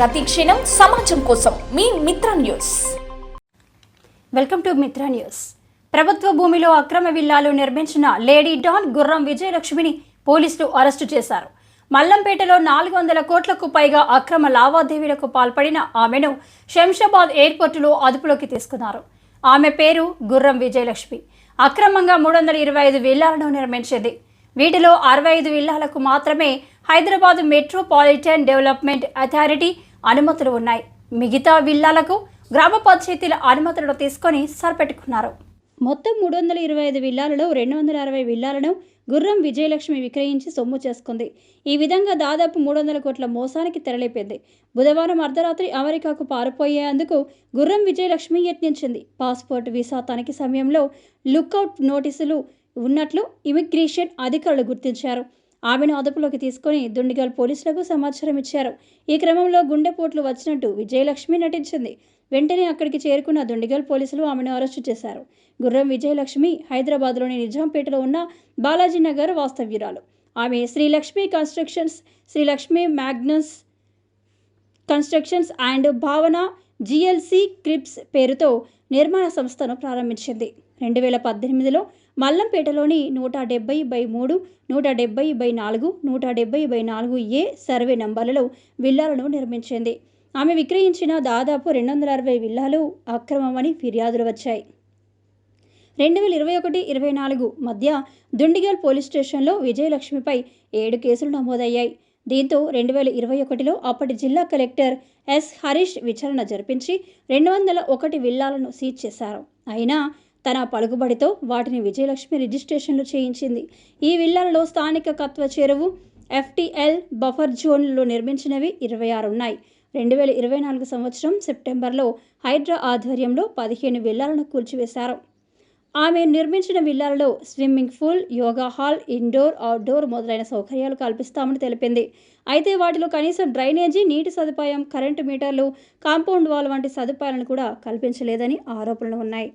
ప్రతిక్షణం సమాజం కోసం మీ Mitra news. Welcome to Mitra news. ప్రభుత్వ భూమిలో అక్రమ విల్లాలు నిర్మించిన లేడీ డాన్ గుర్రం విజయలక్ష్మిని పోలీసులు అరెస్టు చేశారు. మల్లంపేటలో నాలుగు వందల కోట్లకు పైగా అక్రమ లావాదేవీలకు పాల్పడిన ఆమెను శంషాబాద్ ఎయిర్పోర్టులో అదుపులోకి తీసుకున్నారు. ఆమె పేరు గుర్రం విజయలక్ష్మి. అక్రమంగా మూడు వందల ఇరవై ఐదు విల్లాలను నిర్మించింది. వీటిలో అరవై ఐదు విల్లాలకు మాత్రమే హైదరాబాద్ మెట్రోపాలిటన్ డెవలప్మెంట్ అథారిటీ అనుమతులు ఉన్నాయి. మిగతా విల్లాలకు గ్రామ పంచాయతీల అనుమతులను తీసుకొని సరిపెట్టుకున్నారు. మొత్తం మూడు వందల ఇరవై ఐదు విల్లాలలో రెండు వందల అరవై విల్లాలను గుర్రం విజయలక్ష్మి విక్రయించి సొమ్ము చేసుకుంది. ఈ విధంగా దాదాపు మూడు వందల కోట్ల మోసానికి తెరలేపింది. బుధవారం అర్ధరాత్రి అమెరికాకు పారిపోయేందుకు గుర్రం విజయలక్ష్మి యత్నించింది. పాస్పోర్ట్ వీసా తనిఖీ సమయంలో లుక్అవుట్ నోటీసులు ఉన్నట్లు ఇమిగ్రేషన్ అధికారులు గుర్తించారు. ఆమెను అదుపులోకి తీసుకొని దుండిగల్ పోలీసులకు సమాచారం ఇచ్చారు. ఈ క్రమంలో గుండెపోట్లు వచ్చినట్టు విజయలక్ష్మి నటించింది. వెంటనే అక్కడికి చేరుకున్న దుండిగల్ పోలీసులు ఆమెను అరెస్టు చేశారు. గుర్రం విజయలక్ష్మి హైదరాబాద్లోని నిజాంపేటలో ఉన్న బాలాజీ నగర్ వాస్తవ్యురాలు. ఆమె Srilakshmi constructions Srilakshmi Magnus constructions and Bhavana G L C క్రిప్స్ పేరుతో నిర్మాణ సంస్థను ప్రారంభించింది. రెండు వేల పద్దెనిమిదిలో మల్లంపేటలోని నూట డెబ్బై బై మూడు నూట డెబ్బై బై నాలుగు నూట డెబ్బై బై నాలుగు ఏ సర్వే నంబర్లలో విల్లాలను నిర్మించింది. ఆమె విక్రయించిన దాదాపు రెండు వందల అరవై విల్లాలు అక్రమమని ఫిర్యాదులు వచ్చాయి. రెండు వేల ఇరవై ఒకటి ఇరవై నాలుగు మధ్య దుండిగల్ పోలీస్ స్టేషన్లో విజయలక్ష్మిపై ఏడు కేసులు నమోదయ్యాయి. దీంతో రెండు వేల ఇరవై ఒకటిలో అప్పటి జిల్లా కలెక్టర్ ఎస్. హరీష్ విచారణ జరిపించి రెండు వందల ఒకటి విల్లాలను సీజ్ చేశారు. అయినా తన పలుకుబడితో వాటిని విజయలక్ష్మి రిజిస్ట్రేషన్లు చేయించింది. ఈ విల్లాలలో స్థానిక కత్వ చెరువు ఎఫ్టీఎల్ బఫర్ జోన్లలో నిర్మించినవి ఇరవై ఆరు ఉన్నాయి రెండు వేల ఇరవై నాలుగు సంవత్సరం సెప్టెంబర్లో హైడ్రా ఆధ్వర్యంలో పదిహేను విల్లాలను కూల్చివేశారు. ఆమె నిర్మించిన విల్లాలలో swimming pool yoga hall indoor outdoor మొదలైన సౌకర్యాలు కల్పిస్తామని తెలిపింది. అయితే వాటిలో కనీసం డ్రైనేజీ నీటి సదుపాయం కరెంటు మీటర్లు కాంపౌండ్ వాల్ వంటి సదుపాయాలను కూడా కల్పించలేదని ఆరోపణలు ఉన్నాయి.